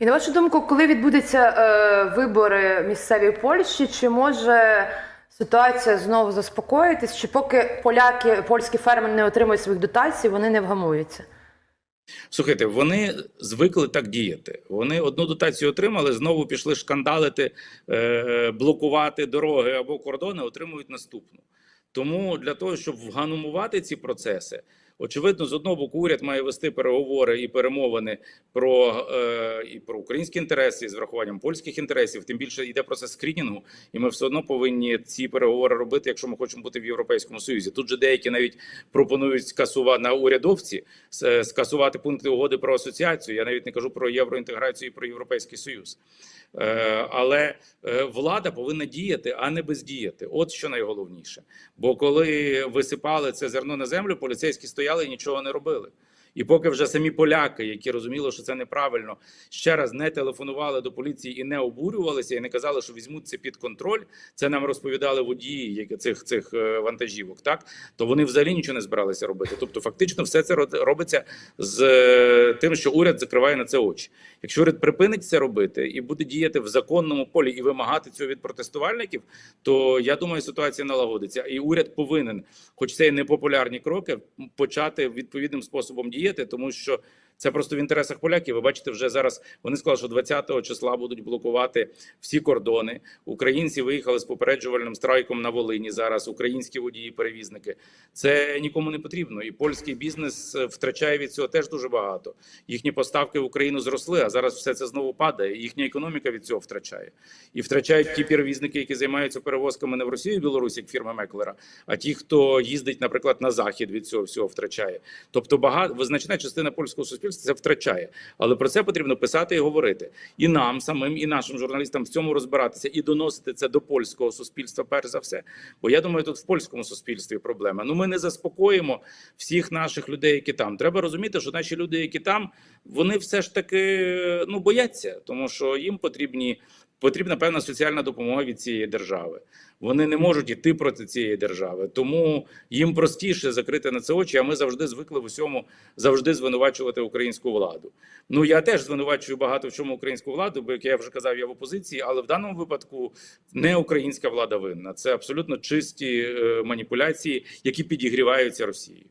І на вашу думку, коли відбудуться е, вибори місцеві в Польщі, чи може ситуація знову заспокоїтись, чи поки поляки, польські фермери не отримують своїх дотацій, вони не вгамуються? Слухайте, вони звикли так діяти. Вони одну дотацію отримали, знову пішли шкандалити, е, блокувати дороги або кордони, отримують наступну. Тому для того, щоб вганумувати ці процеси, очевидно, з одного боку, уряд має вести переговори і перемовини про, е, і про українські інтереси з врахуванням польських інтересів. Тим більше йде процес скринінгу, і ми все одно повинні ці переговори робити, якщо ми хочемо бути в Європейському Союзі. Тут же деякі навіть пропонують скасувати на урядовці скасувати пункти угоди про асоціацію. Я навіть не кажу про євроінтеграцію і про європейський союз. Е, Але е, влада повинна діяти, а не бездіяти. От що найголовніше. Бо коли висипали це зерно на землю, поліцейські стояли і нічого не робили. І поки вже самі поляки, які розуміли, що це неправильно, ще раз не телефонували до поліції і не обурювалися, і не казали, що візьмуть це під контроль. Це нам розповідали водії цих цих е, вантажівок. Так то вони взагалі нічого не збиралися робити. Тобто, фактично, все це робиться з е, тим, що уряд закриває на це очі. Якщо уряд припинить це робити і буде діяти в законному полі і вимагати цього від протестувальників, то я думаю, ситуація налагодиться. І уряд повинен, хоч це і непопулярні кроки, почати відповідним способом діяти, тому що. Це просто в інтересах поляків. Ви бачите, вже зараз вони сказали, що 20 числа будуть блокувати всі кордони. Українці виїхали з попереджувальним страйком на Волині. Зараз українські водії, перевізники. Це нікому не потрібно. І польський бізнес е, втрачає від цього теж дуже багато. Їхні поставки в Україну зросли, а зараз все це знову падає. Їхня економіка від цього втрачає. І втрачають ті перевізники, які займаються перевозками не в Росію і Білорусь, як фірма Меклера, а ті, хто їздить, наприклад, на захід від цього всього втрачає. Тобто, багато визначна частина польського суспільства це втрачає. Але про це потрібно писати і говорити. І нам самим, і нашим журналістам в цьому розбиратися і доносити це до польського суспільства, перш за все. Бо я думаю, тут в польському суспільстві проблема. Ну ми не заспокоїмо всіх наших людей, які там. Треба розуміти, що наші люди, які там, вони все ж таки ну бояться, тому що їм потрібні. Потрібна певна соціальна допомога від цієї держави. Вони не можуть іти проти цієї держави, тому їм простіше закрити на це очі. А ми завжди звикли в усьому завжди звинувачувати українську владу. Ну я теж звинувачую багато в чому українську владу, бо як я вже казав, я в опозиції, але в даному випадку не українська влада винна. Це абсолютно чисті е, маніпуляції, які підігріваються Росією.